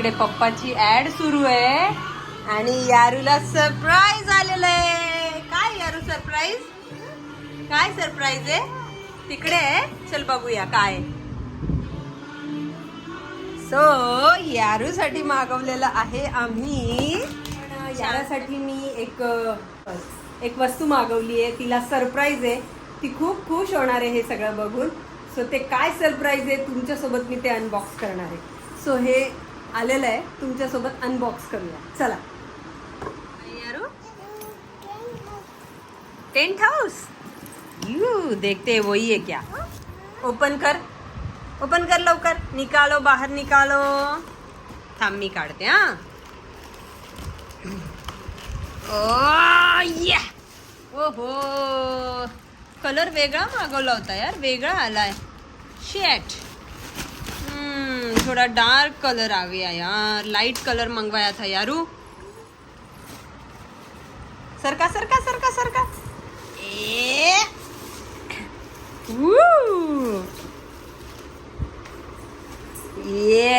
इकडे पप्पाची ऍड सुरू आहे. आणि यारूला सरप्राईज आलेलं आहे. काय यारू सरप्राईज काय सरप्राईज आहे? तिकडे चल बघूया काय सो यारू साठी मागवलेलं आहे आम्ही. पण यारासाठी मी एक एक वस्तू मागवली आहे. तिला सरप्राईज आहे. ती खूप खुश होणार आहे हे सगळं बघून. सो ते काय सरप्राईज आहे? तुमच्यासोबत मी ते अनबॉक्स करणार आहे. सो हे आलेलं आहे. तुमच्यासोबत अनबॉक्स करूया. चला. टेंट हाउस यू देखते वही है क्या? ओपन कर. ओपन कर लवकर. निकालो बाहेर निकालो. थांब मी काढते हा. ओ या कलर वेगळा मागवला होता यार. वेगळा आलाय. शेट हम्म, थोड़ा डार्क कलर आ गया यार लाइट कलर मंगवाया था यारू सरका सरका सरका सरका ए Woo! Yeah!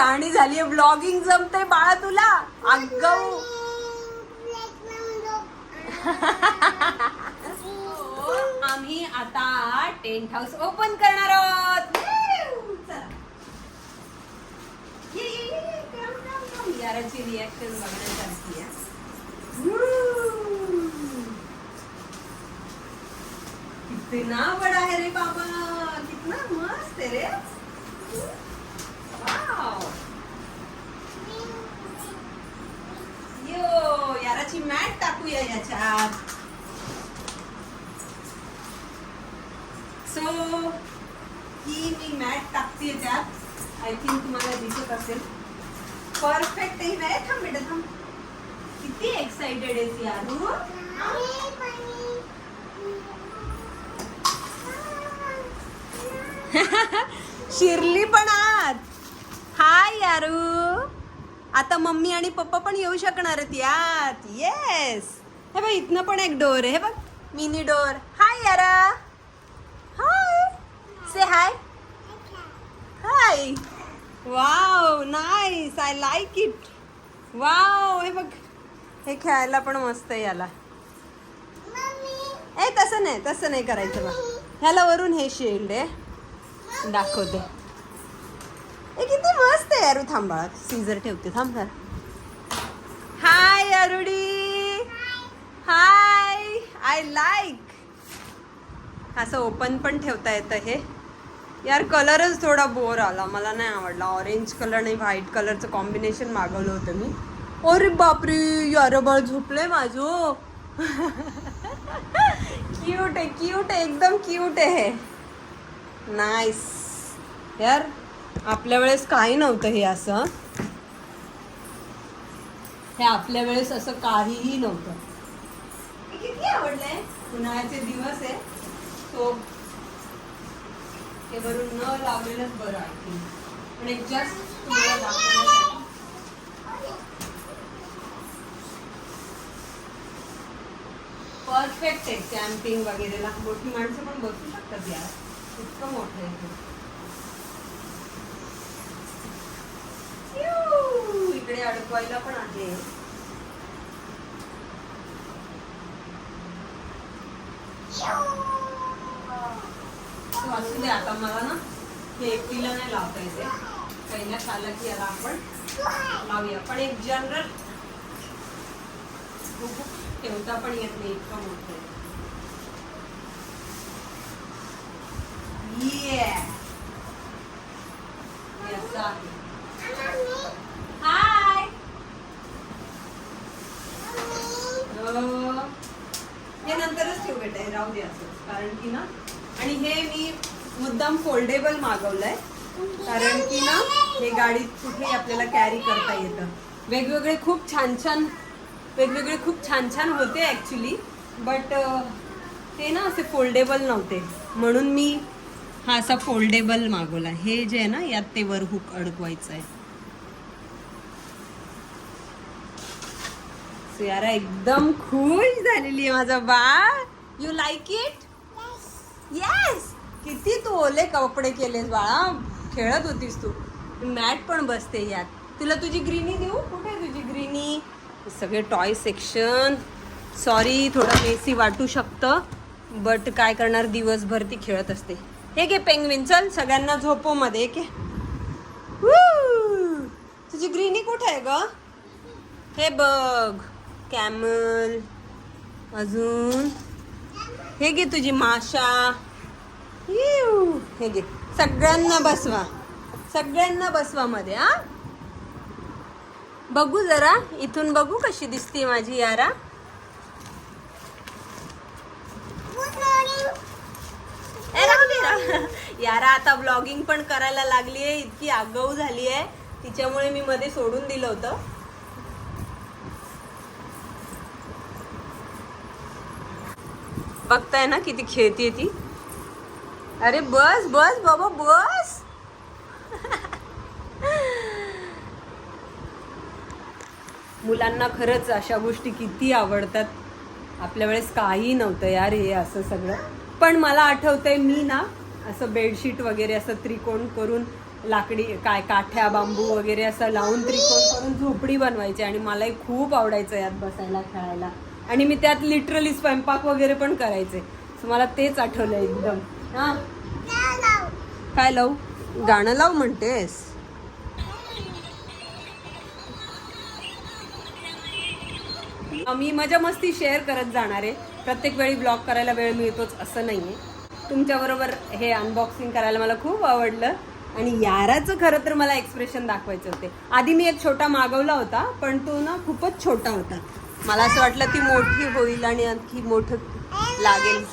शहाणी झालीये ब्लॉगिंग जमते बाळा तुला. अग. आम्ही आता टेंट हाऊस ओपन करणार आहोत. Woo! चला. याराची रिॲक्शन बघण्यासारखी आहे. कितना बड़ा है रे बाबा. कितना मस्त है रे वाव यो याराची मॅट टाकूया याच्यात. सो ही मी मॅट टाकते त्यात. आय थिंक तुम्हाला दिसत असेल. परफेक्ट आहे नाही थांब बेटा थांब. किती एक्साइटेड आहेस यारू? अरे शिरली पण आत हाय यारू. आता मम्मी आणि पप्पा पण येऊ शकणार आहेत यात. येस हे बघ इथनं पण एक डोर आहे हे बघ. Mini door hi Yara hi say hi hi wow nice I like it wow हे बघ. हे खेळायला पण मस्त आहे याला. मम्मी, ए तसं नाही तसं नाही करायचं बा. ह्याला वरून हे शिल्ड आहे. दाखवते. हे किती मस्त आहे अरू थांबा. सीझर ठेवते थांब हाय अरुडी. हाय आय लाईक असं ओपन पण ठेवता येतं हे. यार कलरच थोडा बोर आला. मला नाही आवडला. ऑरेंज कलर आणि व्हाईट कलरचं कॉम्बिनेशन मागवलं होतं मी. अरे बापरे यारबाळ झोपलंय माझं. क्यूट आहे क्यूट आहे. एकदम क्यूट आहे नाईस यार आपल्या वेळेस काही नव्हतं हे असं. हे आपल्या वेळेस असं काहीही नव्हतं. किती आवडलंय? उन्हाळ्याचे दिवस आहे. तो हे वरून न लावलेलंच बरं आहे. पण एक जस्ट तुम्हाला दाखवण्यासाठी. परफेक्ट आहे. कॅम्पिंग वगैरेला. मोठी माणसं पण बसू शकतात यार. इतकं मोठं आहे ते. यू, इकडे अडकवायला पण आहे. हो, असू दे आता मला ना हे एकटीला नाही लावता येते. पहिल्या आलं की याला आपण लावूया. पण एक जनरल ठेवता पण येत नाही इतकं मोठं आहे Yeah. हे असं आहे. Mummy, Hi. मम्मी. अं, हे नंतरच ठेव बेटा हे राहू दे असं कारण की ना आणि हे मी मुद्दाम फोल्डेबल मागवलंय. कारण की ना हे गाडीत कुठेही आपल्याला कॅरी करता येतं. वेगवेगळे खूप छान छान वेगवेगळे खूप छान छान होते ॲक्च्युली बट ते ना असे फोल्डेबल नव्हते. म्हणून मी हा असा फोल्डेबल मागवला. हे जे आहे ना यात ते वर हुक अडकवायचं आहे. सो एकदम खुश झालेली आहे माझा बा यू लाईक इट येस किती तू ओले कपडे केलेस बाळा. खेळत होतीस तू. मॅट पण बसते यात. तुला तुझी ग्रीनी देऊ? कुठे आहे तुझी ग्रीनी सगळे टॉय सेक्शन सॉरी थोडं मेसी वाटू शकतं बट काय करणार? दिवसभर ती खेळत असते. हे घे पेंगविन चल सगळ्यांना झोपो मध्ये घे. तुझी ग्रीनी कुठे आहे ग? हे बघ. कॅमल अजून. हे घे तुझी माशा. हे घे. सगळ्यांना बसवा. सगळ्यांना बसवा मध्ये हा? बघू जरा. इथून बघू कशी दिसते माझी यारा. यारा आता ब्लॉगिंग पण करायला लागली आहे इतकी आगाऊ झाली आहे तिच्यामुळे मी मध्ये सोडून दिलं होतं. बघताय ना किती खेळते ती? अरे बस बस बाबा बस. मुलांना खरंच अशा गोष्टी किती आवडतात. आपल्या वेळेस काही नव्हतं यार हे असं सगळं. पण मला आठवतंय मी ना असं बेडशीट वगैरे असं त्रिकोण करून लाकडी काय काठ्या बांबू वगैरे असं लावून त्रिकोण करून झोपडी बनवायची आणि मलाही खूप आवडायचं यात बसायला खेळायला. आणि मी त्यात लिटरली स्वयंपाक वगैरे पण करायचे. सो मला तेच आठवलं एकदम. हा? काय लावू? गाणं लाव म्हणतेस? मी मजा मस्ती शेअर करत जाणार आहे. प्रत्येक वेळी ब्लॉग करायला वेळ मिळतोच असं नाही आहे तुमच्याबरोबर हे अनबॉक्सिंग करायला मला खूप आवडलं. आणि याराचं खरं तर मला एक्सप्रेशन दाखवायचे होते. आधी मी एक छोटा मागवला होता पण तो ना खूपच छोटा होता. मला असं वाटलं ती मोठी होईल आणि आणखी मोठं लागेल.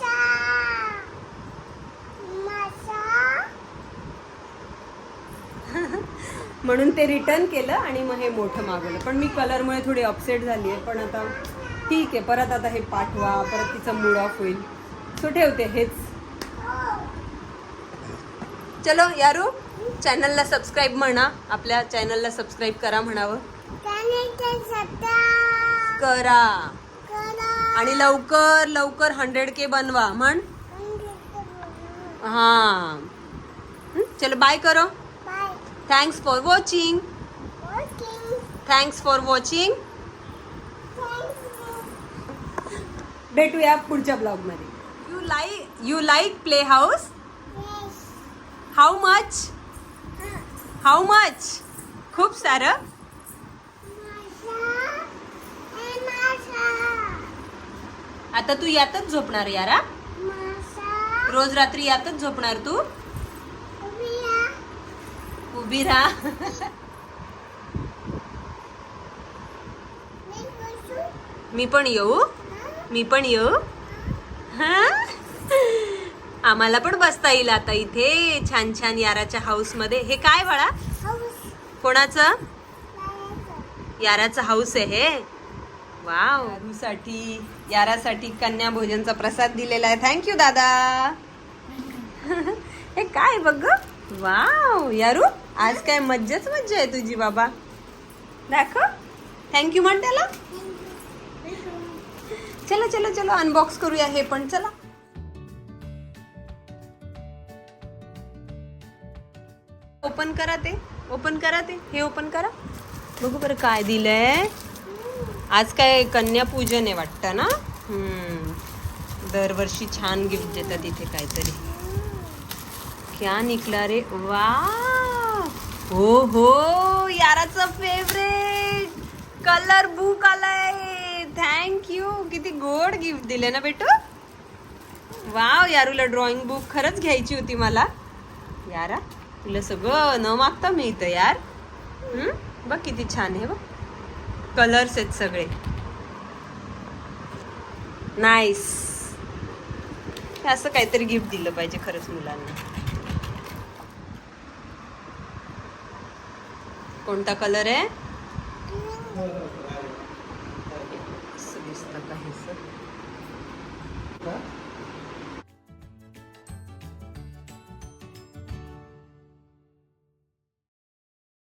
म्हणून ते रिटर्न केलं आणि मग हे मोठं मागवलं. पण मी कलरमुळे थोडी अपसेट झाली आहे. पण आता ठीक आहे. परत आता हे पाठवा. परत तिचा मूड ऑफ होईल. सो ठेवते. हेच. चलो यारू चॅनलला सबस्क्राईब म्हणा. आपल्या चॅनलला सबस्क्राईब करा म्हणावं. करा. आणि लवकर लवकर हंड्रेड के बनवा. म्हण. हा. चलो बाय करो. Thanks for watching thanks for watching भेटूया पुढच्या ब्लॉगमध्ये. You like you like play house how much how much खूप सारं. आता तू यातच झोपणार यारा रोज रात्री यातच झोपणार तू? उभी राहा. मी पण येऊ? मी पण येऊ? हा? आम्हाला पण बसता येईल आता इथे. छान छान याराच्या हाऊसमध्ये हे काय बाळा? कोणाचं? याराचं हाऊस आहे हे. वाव. साठी यारासाठी कन्या भोजनचा प्रसाद दिलेला आहे. थँक्यू दादा. हे काय बघ. वाव. यारू? आज काय मज्जाच मज्जा आहे तुझी बाबा. दाखव. थँक्यू म्हण त्याला. चला चला चला अनबॉक्स करूया हे पण चला. ओपन करा ते ओपन करा ते हे ओपन करा. बघू बरं काय दिलंय. आज काय कन्या पूजन आहे वाटतं ना? हम्म. दरवर्षी छान गिफ्ट देतात इथे काहीतरी. क्या निकला रे? वा हो हो याराचं फेवरेट कलर बुक आलाय. थँक्यू किती गोड गिफ्ट दिले ना बेटू. वाव यारूला ड्रॉइंग बुक खरंच घ्यायची होती मला. यारा तुला सगळं न मागता मिळतं यार. बघ किती छान आहे बघ. कलर्स आहेत सगळे. नाईस असं काहीतरी गिफ्ट दिलं पाहिजे खरंच मुलांना. कोणता कलर आहे? दिसतं का हे सर?